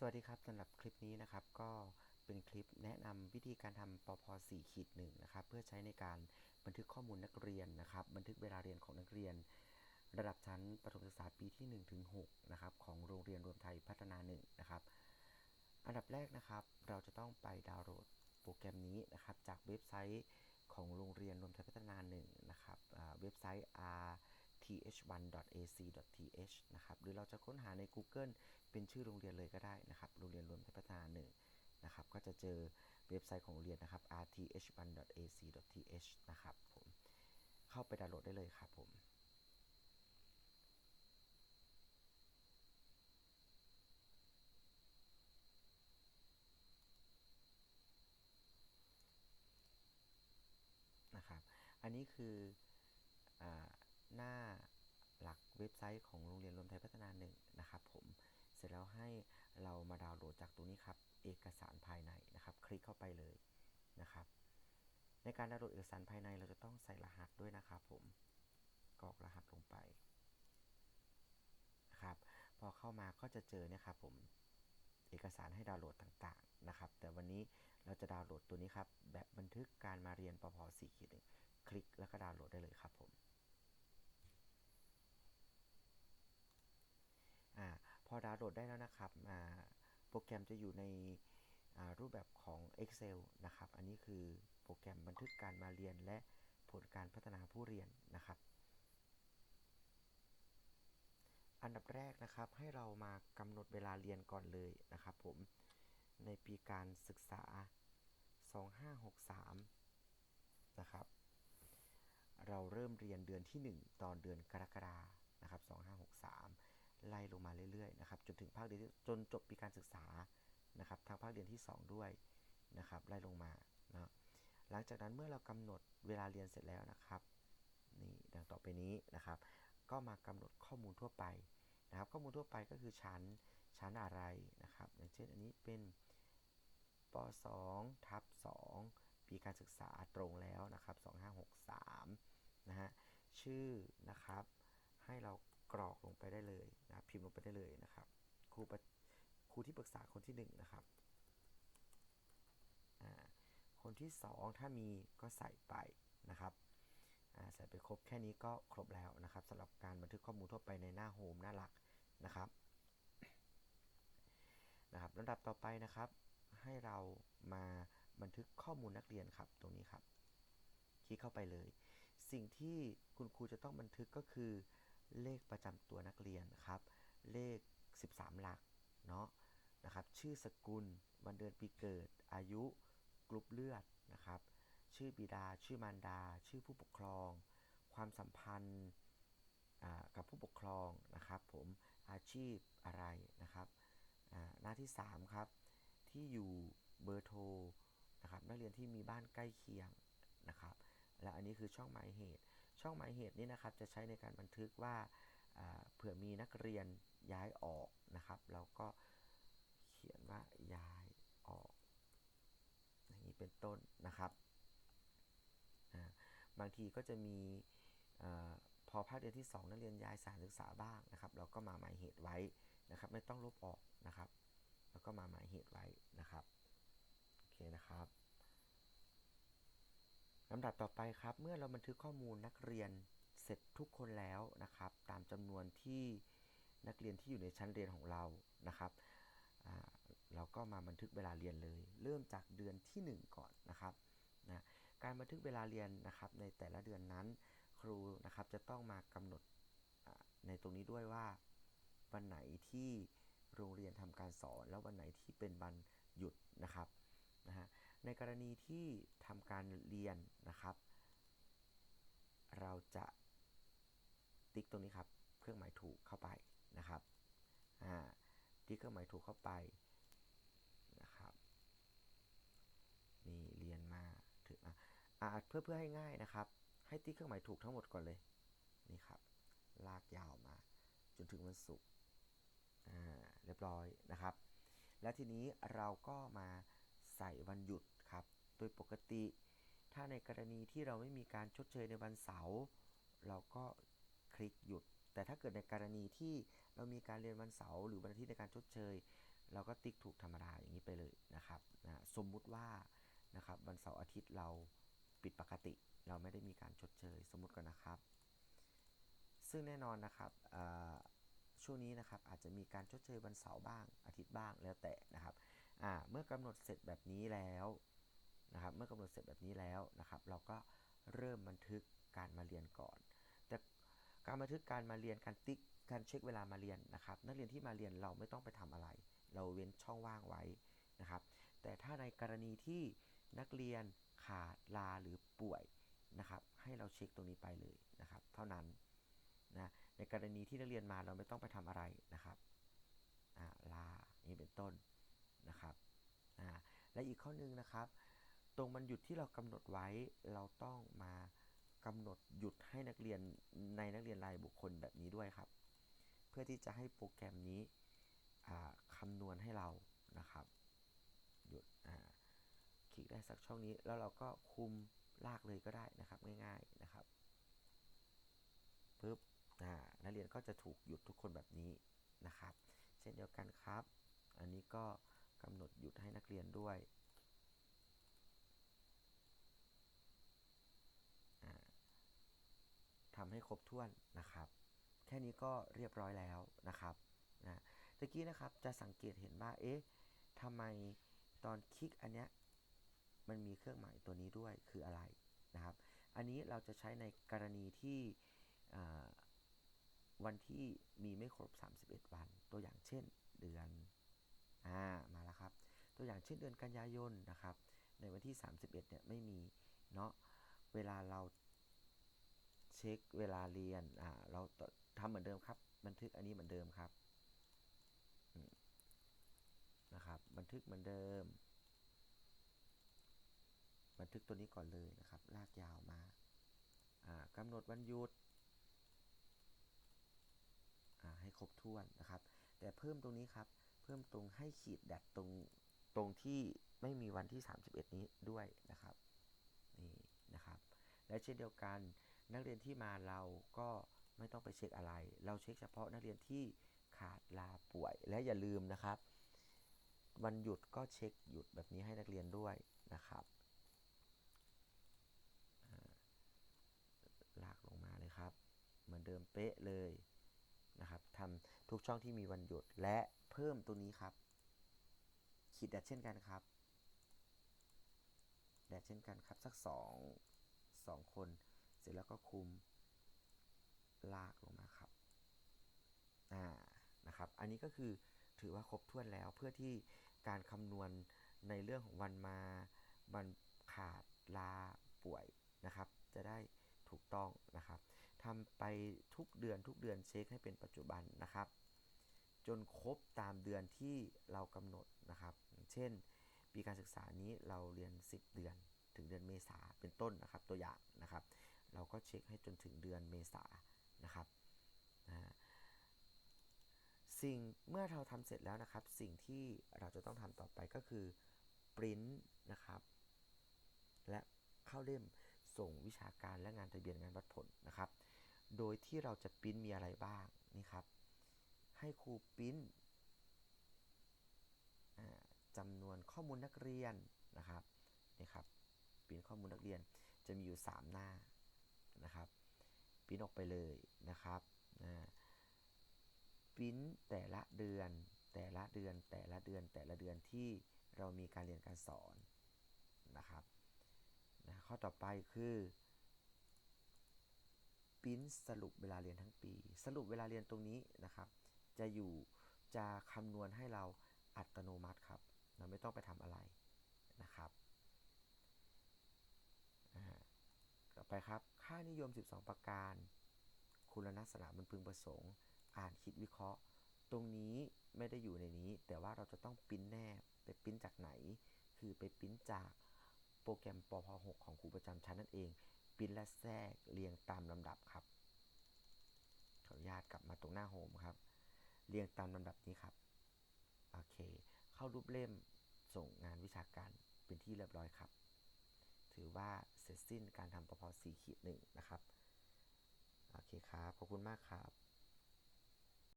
สวัสดีครับสำหรับคลิปนี้นะครับก็เป็นคลิปแนะนำวิธีการทำปพ4ขีดหนึ่งนะครับเพื่อใช้ในการบันทึกข้อมูลนักเรียนนะครับ บันทึกเวลาเรียนของนักเรียน ระดับชั้นประถมศึกษาปีที่1ถึง6นะครับของโรงเรียนรวมไทยพัฒนา1นะครับอันดับแรกนะครับ เราจะต้องไปดาวน์โหลดโปรแกรมนี้นะครับจากเว็บไซต์ของโรงเรียนรวมไทยพัฒนา1นะครับเว็บไซต์ r th1.ac.th นะครับ หรือเราจะค้นหาใน Google เป็นชื่อโรงเรียนเลยก็ได้นะครับ โรงเรียนรวมไทยพัฒนาหนึ่งนะครับ ก็จะเจอเว็บไซต์ของโรงเรียนนะครับ rth1.ac.th นะครับผม เข้าไปดาวน์โหลดได้เลยครับผมนะครับ อันนี้คืออา หน้าหลักเว็บไซต์ของโรงเรียนรวมไทยพัฒนาหนึ่งนะครับผมเสร็จแล้วให้เรามาดาวน์โหลดจากตรงนี้ครับ เอกสารภายในนะครับ คลิกเข้าไปเลยนะครับ ในการดาวน์โหลดเอกสารภายในเราจะต้องใส่รหัสด้วยนะครับผมกรอกรหัสลงไปนะครับพอเข้ามาก็จะเจอเนี่ยครับผมเอกสารให้ดาวน์โหลดต่างๆนะครับ แต่วันนี้เราจะดาวน์โหลดตัวนี้ครับ แบบบันทึกการมาเรียนปพ4ขีดหนึ่งคลิกแล้วก็ดาวน์โหลดได้เลยครับผมอา พอดาวน์โหลดได้แล้วนะครับโปรแกรมจะอยู่ในรูปแบบของ Excel นะครับ อันนี้คือโปรแกรมบันทึกการมาเรียนและผลการพัฒนาผู้เรียนนะครับ อันดับแรกนะครับให้เรามากำหนดเวลาเรียนก่อนเลยนะครับผมในปีการศึกษา 2563 นะครับ เราเริ่มเรียนเดือนที่ 1 ตอนเดือนกรกฎานะครับ 2563 ไล่ลงมาเรื่อยๆนะครับจนถึงภาคเรียนจนจบปีการศึกษานะครับทางภาคเรียนที่ 2 ด้วยนะครับไล่ลงมานะหลังจากนั้นเมื่อเรากำหนดเวลาเรียนเสร็จแล้วนะครับนี่ดังต่อไปนี้นะครับ ก็มากำหนดข้อมูลทั่วไปนะครับ ข้อมูลทั่วไปก็คือชั้นชั้นอะไรนะครับอย่างเช่นอันนี้เป็นป .2 ทับ2ปีการศึกษาตรงแล้วนะครับ 2563นะฮะชื่อนะครับให้เรา กรอกลงไปได้เลยนะพิมพ์ลงไปได้เลยนะครับครูครูที่ปรึกษาคนที่1นะครับคนที่ 2 ถ้ามีก็ใส่ไปนะครับใส่ไปครบแค่นี้ก็ครบแล้วนะครับสำหรับการบันทึกข้อมูลทั่วไปในหน้าโฮมหน้าหลักนะครับนะครับลำดับต่อไปนะครับ ให้เรามาบันทึกข้อมูลนักเรียนครับตรงนี้ครับคลิกเข้าไปเลย สิ่งที่คุณครูจะต้องบันทึกก็คือ เลขประจำตัวนักเรียนครับ เลข 13 หลักเนาะนะครับ ชื่อสกุล วันเดือนปีเกิด อายุกรุ๊ปเลือดนะครับ ชื่อบิดา ชื่อมารดา ชื่อผู้ปกครอง ความสัมพันธ์กับผู้ปกครองนะครับผมอาชีพอะไรนะครับหน้าที่ 3 ครับ ที่อยู่เบอร์โทรนะครับนักเรียนที่มีบ้านใกล้เคียงนะครับและอันนี้คือช่องหมายเหตุ ช่องหมายเหตุนี้นะครับจะใช้ในการบันทึกว่าเผื่อมีนักเรียนย้ายออกนะครับ เราก็เขียนว่าย้ายออก อย่างนี้เป็นต้นนะครับ บางทีก็จะมีอพอภาคเรียนที่ 2 นักเรียนย้ายสถานศึกษาบ้างนะครับ เราก็มาหมายเหตุไว้นะครับ ไม่ต้องลบออกนะครับ แล้วก็มาหมายเหตุไว้นะครับ โอเคนะครับ ลำดับต่อไปครับ เมื่อเราบันทึกข้อมูลนักเรียนเสร็จทุกคนแล้วนะครับ ตามจำนวนที่นักเรียนที่อยู่ในชั้นเรียนของเรานะครับเราก็มาบันทึกเวลาเรียนเลย เริ่มจากเดือนที่ 1 ก่อนนะครับนะการบันทึกเวลาเรียนนะครับในแต่ละเดือนนั้น ครูนะครับจะต้องมากำหนดในตรงนี้ด้วยว่า วันไหนที่โรงเรียนทำการสอน แล้ววันไหนที่เป็นวันหยุดนะครับนะฮะ ในกรณีที่ทำการเรียนนะครับ เราจะติ๊กตรงนี้ครับ เครื่องหมายถูกเข้าไปนะครับอ่าติ๊กเครื่องหมายถูกเข้าไปนะครับนี่เรียนมาถึงอะเพื่อเพื่อให้ง่ายนะครับ ให้ติ๊กเครื่องหมายถูกทั้งหมดก่อนเลยนี่ครับ ลากยาวมา จนถึงวันศุกร์อ่าเรียบร้อยนะครับ แล้วทีนี้เราก็มา ใส่วันหยุดครับ โดยปกติ ถ้าในกรณีที่เราไม่มีการชดเชยในวันเสาร์เราก็คลิกหยุด แต่ถ้าเกิดในกรณีที่เรามีการเรียนวันเสาร์หรือวันอาทิตย์ในการชดเชย เราก็ติ๊กถูกธรรมดาอย่างนี้ไปเลยนะครับนะสมมุติว่านะครับวันเสาร์อาทิตย์เราปิดปกติ เราไม่ได้มีการชดเชย สมมุติก่อนนะครับ ซึ่งแน่นอนนะครับช่วงนี้นะครับอาจจะมีการชดเชยวันเสาร์บ้างอาทิตย์บ้างแล้วแต่นะครับ อ่าเมื่อกำหนดเสร็จแบบนี้แล้วนะครับ เมื่อกำหนดเสร็จแบบนี้แล้วนะครับ เราก็เริ่มบันทึกการมาเรียนก่อน แต่การบันทึกการมาเรียนการติ๊กการเช็คเวลามาเรียนนะครับ นักเรียนที่มาเรียนเราไม่ต้องไปทำอะไร เราเว้นช่องว่างไว้นะครับ แต่ถ้าในกรณีที่นักเรียนขาดลาหรือป่วยนะครับ ให้เราเช็คตรงนี้ไปเลยนะครับ เท่านั้นนะในกรณีที่นักเรียนมาเราไม่ต้องไปทำอะไรนะครับอ่าลาอย่างนี้เป็นต้น นะครับอ่าและอีกข้อหนึงนะครับ ตรงมันหยุดที่เรากำหนดไว้เราต้องมากำหนดหยุดให้นักเรียนในนักเรียนรายบุคคลแบบนี้ด้วยครับ เพื่อที่จะให้โปรแกรมนี้อ่าคำนวณให้เรานะครับ หยุดคลิกได้สักช่องนี้แล้วเราก็คุมลากเลยก็ได้นะครับง่ายๆนะครับปึ๊บนักเรียนก็จะถูกหยุดทุกคนแบบนี้นะครับ เช่นเดียวกันครับ อันนี้ก็ กำหนดหยุดให้นักเรียนด้วย ทำให้ครบถ้วนนะครับ แค่นี้ก็เรียบร้อยแล้วนะครับนะตะกี้นะครับจะสังเกตเห็นว่า เอ๊ะทำไมตอนคลิกอันเนี้ยมันมีเครื่องหมายตัวนี้ด้วยคืออะไรนะครับ อันนี้เราจะใช้ในกรณีที่วันที่มีไม่ครบ 31 วัน ตัวอย่างเช่นเดือน อ่ามาแล้วครับ ตัวอย่างเช่นเดือนกันยายนนะครับ ในวันที่ 31เนี่ยไม่มีเนาะเวลาเราเช็คเวลาเรียนอ่าเราทำเหมือนเดิมครับ บันทึกอันนี้เหมือนเดิมครับนะครับ บันทึกเหมือนเดิม บันทึกตัวนี้ก่อนเลยนะครับ ลากยาวมาอ่ากำหนดวันหยุดให้ครบถ้วนนะครับ แต่เพิ่มตรงนี้ครับ พิ่มตรงให้ขีดแดดตรงตรงที่ไม่มีวันที่ 31 นี้ด้วยนะครับนี่นะครับ และเช่นเดียวกันนักเรียนที่มาเราก็ไม่ต้องไปเช็คอะไร เราเช็คเฉพาะนักเรียนที่ขาดลาป่วยและอย่าลืมนะครับ วันหยุดก็เช็คหยุดแบบนี้ให้นักเรียนด้วยนะครับลากลงมาเลยครับ เหมือนเดิมเป๊ะเลยนะครับทำทุกช่องที่มีวันหยุดและ พิ่มตัวนี้ครับ ขีดแดดเช่นกันครับ แดดเช่นกันครับ สักสองสองคน เสร็จแล้วก็คุมลากลงมาครับ อ่า นะครับ อันนี้ก็คือถือว่าครบถ้วนแล้วเพื่อที่การคำนวณในเรื่องของวันมาวันขาดลาป่วยนะครับ จะได้ถูกต้องนะครับทำไปทุกเดือนทุกเดือนเช็คให้เป็นปัจจุบันนะครับ จนครบตามเดือนที่เรากำหนดนะครับ เช่น ปีการศึกษานี้เราเรียน 10 เดือน ถึงเดือนเมษาเป็นต้นนะครับ ตัวอย่างนะครับ เราก็เช็คให้จนถึงเดือนเมษานะครับนะสิ่งเมื่อเราทำเสร็จแล้วนะครับ สิ่งที่เราจะต้องทำต่อไปก็คือปริ้นนะครับ และเข้าเล่มส่งวิชาการและงานทะเบียนงานวัดผลนะครับ โดยที่เราจะปริ้นมีอะไรบ้างนี่ครับ ให้ครูปิ้นจำนวนข้อมูลนักเรียนนะครับนี่ครับปิ้นข้อมูลนักเรียนจะมีอยู่ 3 หน้านะครับปิ้นออกไปเลยนะครับนะปริ้นแต่ละเดือนแต่ละเดือนแต่ละเดือนแต่ละเดือนที่เรามีการเรียนการสอนนะครับนะข้อต่อไปคือปิ้นสรุปเวลาเรียนทั้งปี สรุปเวลาเรียนตรงนี้นะครับ จะอยู่จะคำนวณให้เราอัตโนมัติครับ เราไม่ต้องไปทำอะไรนะครับต่อไปครับ ค่านิยม 12 ประการ คุณลักษณะมันพึงประสงค์ อ่านคิดวิเคราะห์ ตรงนี้ไม่ได้อยู่ในนี้ แต่ว่าเราจะต้องปิ้นแนบไปปิ้นจากไหน คือไปปิ้นจากโปรแกรมปพ6ของครูประจำชั้นนั่นเอง ปิ้นและแทรกเรียงตามลำดับครับ ขออนุญาตกลับมาตรงหน้าโฮมครับ เรียงตามลำดับนี้ครับ โอเค เข้ารูปเล่มส่งงานวิชาการเป็นที่เรียบร้อยครับ ถือว่าเสร็จสิ้นการทำปพ4ขีดหนึ่งนะครับ โอเคครับ ขอบคุณมากครับ